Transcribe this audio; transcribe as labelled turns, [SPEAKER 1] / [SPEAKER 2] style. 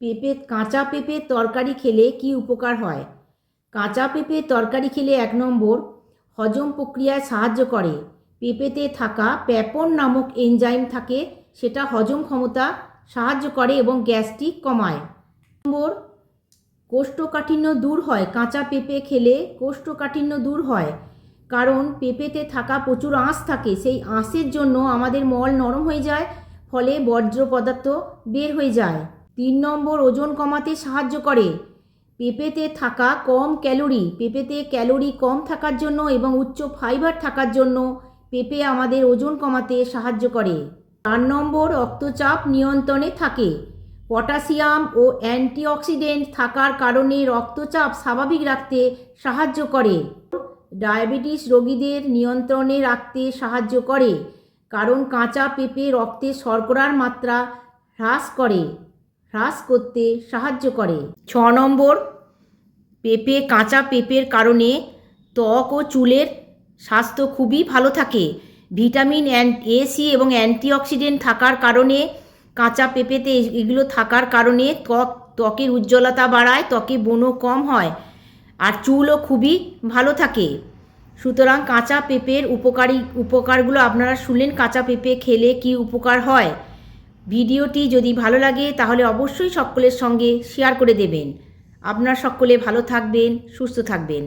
[SPEAKER 1] পেঁপে, কাঁচা পেঁপের তরকারি খেলে কি উপকার হয়? কাঁচা পেঁপের তরকারি খেলে এক নম্বর, হজম প্রক্রিয়ায় সাহায্য করে। পেঁপেতে থাকা প্যাপন নামক এনজাইম থাকে, সেটা হজম ক্ষমতা সাহায্য করে এবং গ্যাস্ট্রিক কমায়। নম্বর, কোষ্ঠকাঠিন্য দূর হয়। কাঁচা পেঁপে খেলে কোষ্ঠকাঠিন্য দূর হয়, কারণ পেঁপেতে থাকা প্রচুর আঁশ থাকে। সেই আঁশের জন্য আমাদের মল নরম হয়ে যায়, ফলে বর্জ্য পদার্থ বের হয়ে যায়। তিন নম্বর ওজন কমাতে সাহায্য করে। পেঁপেতে থাকা কম ক্যালোরি, পেঁপেতে ক্যালোরি কম থাকার জন্য এবং উচ্চ ফাইবার থাকার জন্য পেঁপে আমাদের ওজন কমাতে সাহায্য করে। চার নম্বর, রক্তচাপ নিয়ন্ত্রণে থাকে। পটাশিয়াম ও অ্যান্টিঅক্সিডেন্ট থাকার কারণে রক্তচাপ স্বাভাবিক রাখতে সাহায্য করে। ডায়াবেটিস রোগীদের নিয়ন্ত্রণে রাখতে সাহায্য করে, কারণ কাঁচা পেঁপে রক্তে শর্করার মাত্রা হ্রাস করে। হ্রাস করতে সাহায্য করে। ছ নম্বর, পেঁপে, কাঁচা পেঁপের কারণে ত্বক ও চুলের স্বাস্থ্য খুবই ভালো থাকে। ভিটামিন এ, সি এবং অ্যান্টিঅক্সিডেন্ট থাকার কারণে, কাঁচা পেঁপেতে এগুলো থাকার কারণে ত্বক, ত্বকের উজ্জ্বলতা বাড়ায়, ত্বকে ব্রণ কম হয় আর চুলও খুবই ভালো থাকে। সুতরাং কাঁচা পেঁপের উপকারী, উপকারগুলো আপনারা শুনলেন, কাঁচা পেঁপে খেলে কি উপকার হয়? ভিডিওটি যদি ভালো লাগে, তাহলে অবশ্যই সকলের সঙ্গে শেয়ার করে দেবেন। আপনার সকলে ভালো থাকবেন, সুস্থ থাকবেন।